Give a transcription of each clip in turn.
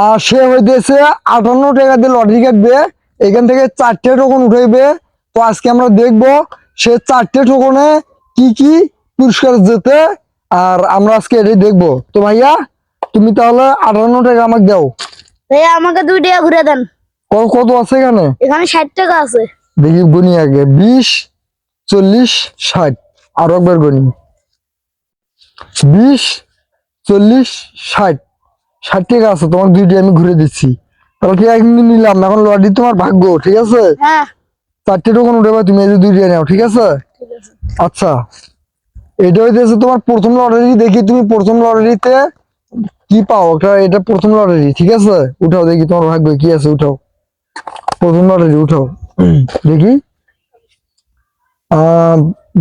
আর সে হইতেছে আটান্ন টাকা দিয়ে লটারি কাটবে। এখান থেকে চারটে টোকন উঠাইবে। তো আজকে আমরা দেখব সে চারটে টোকনে কি কি পুরস্কার যেতে আর আমরা আজকে এটাই দেখব। তো ভাইয়া তুমি তাহলে আটান্ন টাকা আমাকে দাও। ভাইয়া আমাকে দুই টাকা ঘুরে দেন। কত কত আছে এখানে? এখানে ষাট টাকা আছে। দেখি গুনি আগে। বিশ চল্লিশ ষাট। আরও একবার গুনি। বিশ চল্লিশ ষাট। ষাট টাকা আছে তোমার দুইটি আমি ঘুরে দিচ্ছি। আছে কিন্তু নিলাম? এখন লটারি তোমার ভাগ্য ঠিক আছে? হ্যাঁ। চারটে টোকন উঠে তুমি এই যে দুইটি নাও ঠিক আছে? আচ্ছা। এটা হইতেছে তোমার প্রথম লটারি দেখি তুমি প্রথম লটারিতে কি পাও? এটা প্রথম লটারি ঠিক আছে? উঠাও দেখি তোমার ভাগ্য কি আছে উঠাও। প্রথম লটারি উঠাও। দেখি।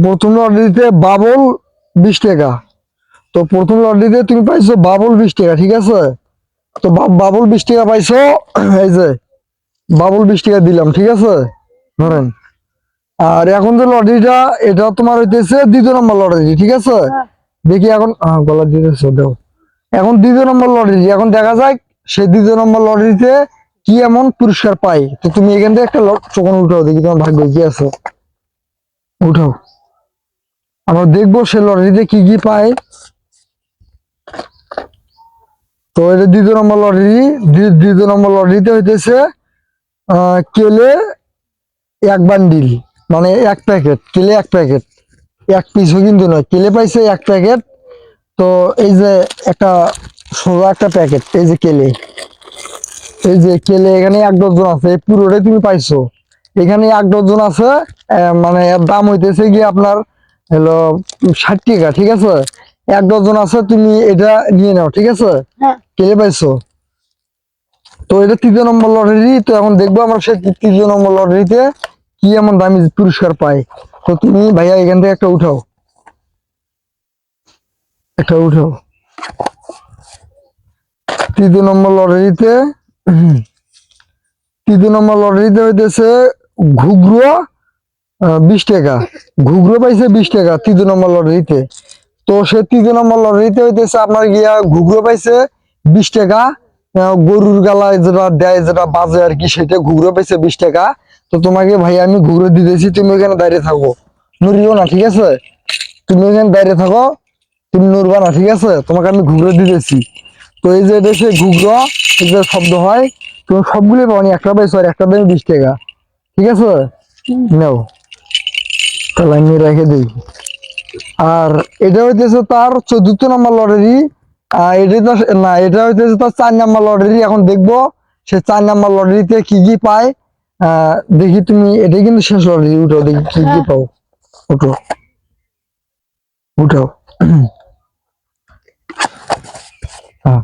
প্রথম লটারিতে বাবল বিশ টাকা। তো প্রথম লটারিতে তুমি পাইছো বাবল বিশ টাকা ঠিক আছে? তো বাবল বিশ টাকা পাইছো এই যে বাবল বিশ টাকা দিলাম ঠিক আছে? ধরেন। আর এখন যে লটারিটা এটা তোমার হইতেছে দ্বিতীয় নম্বর লটারি ঠিক আছে? হ্যাঁ। দেখি এখন গলা দিতেছে দাও। এখন দ্বিতীয় নম্বর লটারি এখন দেখা যাক সে দ্বিতীয় নম্বর লটারিতে কি এমন পুরস্কার পাই তো তুমি এখান থেকে একটা চোখন উঠাও দেখি তোমার ভাগ্য কি আছে। উঠাও। আমরা দেখব সে লটারিতে কি কি পায়। তো এটা দ্বিতীয় নম্বর লটারি, দ্বি- দ্বিতীয় নম্বর লটারিতে হইতেছে কেলে এক বান্ডিল মানে এক প্যাকেট, কেলে এক প্যাকেট, এক পিসও কিন্তু নয়, কেলে পাইছে এক প্যাকেট, তো এই যে একটা সোজা একটা প্যাকেট, এই যে কেলে, এই যে কেলে এখানে এক ডজন আছে, এই পুরোটাই তুমি পাইছো, এখানে এক ডজন আছে মানে এর দাম হইতেছে গিয়ে আপনার হলো ষাট টাকা, ঠিক আছে? এক ডজন আছে তুমি এটা নিয়ে নাও ঠিক আছে? হ্যাঁ। কেলে পাইছো? তো এটা তৃতীয় নম্বর লটারি তো এখন দেখব আমরা সে তৃতীয় নম্বর লটারিতে কি এমন দামি পুরস্কার পাই তো তুমি ভাইয়া এখান থেকে একটা উঠাও। একটা উঠাও। তৃতীয় নম্বর লটারিতে তৃতীয় নম্বর লটারিতে হইতেছে ঘুগরো বিশ টাকা। ঘুগরো পাইছে বিশ টাকা তৃতীয় নম্বর লটারিতে তো সে তৃতীয় নম্বর লটারিতে হইতেছে, আপনার গিয়া ঘুগরো পাইছে, বিশ টাকা গরুর গালায় যেটা দেয়, যেটা বাজে আর কি, সেটা ঘুগরো পাইছে বিশ টাকা। তো তোমাকে ভাই, আমি ঘুগরো দিতেছি, তুমি এখানে দাঁড়িয়ে থাকো। নড়িও না, ঠিক আছে? তুমি এখানে দাঁড়িয়ে থাকো, তুমি নড়বা না, ঠিক আছে? তোমাকে আমি ঘুগরো দিতেছি। তো এই যে সে ঘুগরো এই যে শব্দ হয় তুমি সবগুলোই পাওনি, একটা পাইছো আর একটা দামি বিশ টাকা। ঠিক আছে? নাও। তাহলে আমি রেখে দিই। আর এটা হইতেছে তার চতুর্থ নম্বর লটারি এটা না, এটা হইতেছে তার চার নম্বর লটারি এখন দেখব সে চার নম্বর লটারিতে কি কি পায়। দেখি তুমি এটাই কিন্তু শেষ লটারি উঠো, দেখি কি কি। পাও। উঠো। উঠাও হ্যাঁ।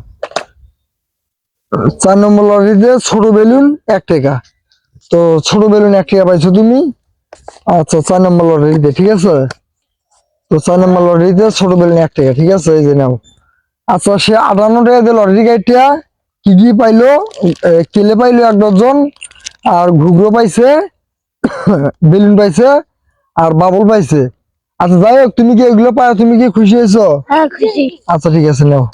চার নম্বর লটারিতে ছোট বেলুন এক টাকা। তো ছোট বেলুন এক টাকা পাইছো তুমি। আচ্ছা চার নম্বর লটারিতে ঠিক আছে? তো ছয় নম্বর লটারিতে ছোট বেলুন এক টাকা ঠিক আছে? এই যে নাও। আচ্ছা সে আটান্ন টাকা দিয়ে লটারি গাড়িটা কি কি পাইলো? কেলে পাইলো এক ডজন? আর ঘুগরো পাইছে বেলুন পাইছে আর বাবল পাইছে। আচ্ছা যাই হোক তুমি কি এগুলো পাও তুমি কি খুশি হয়েছো? হ্যাঁ আচ্ছা ঠিক আছে নাও।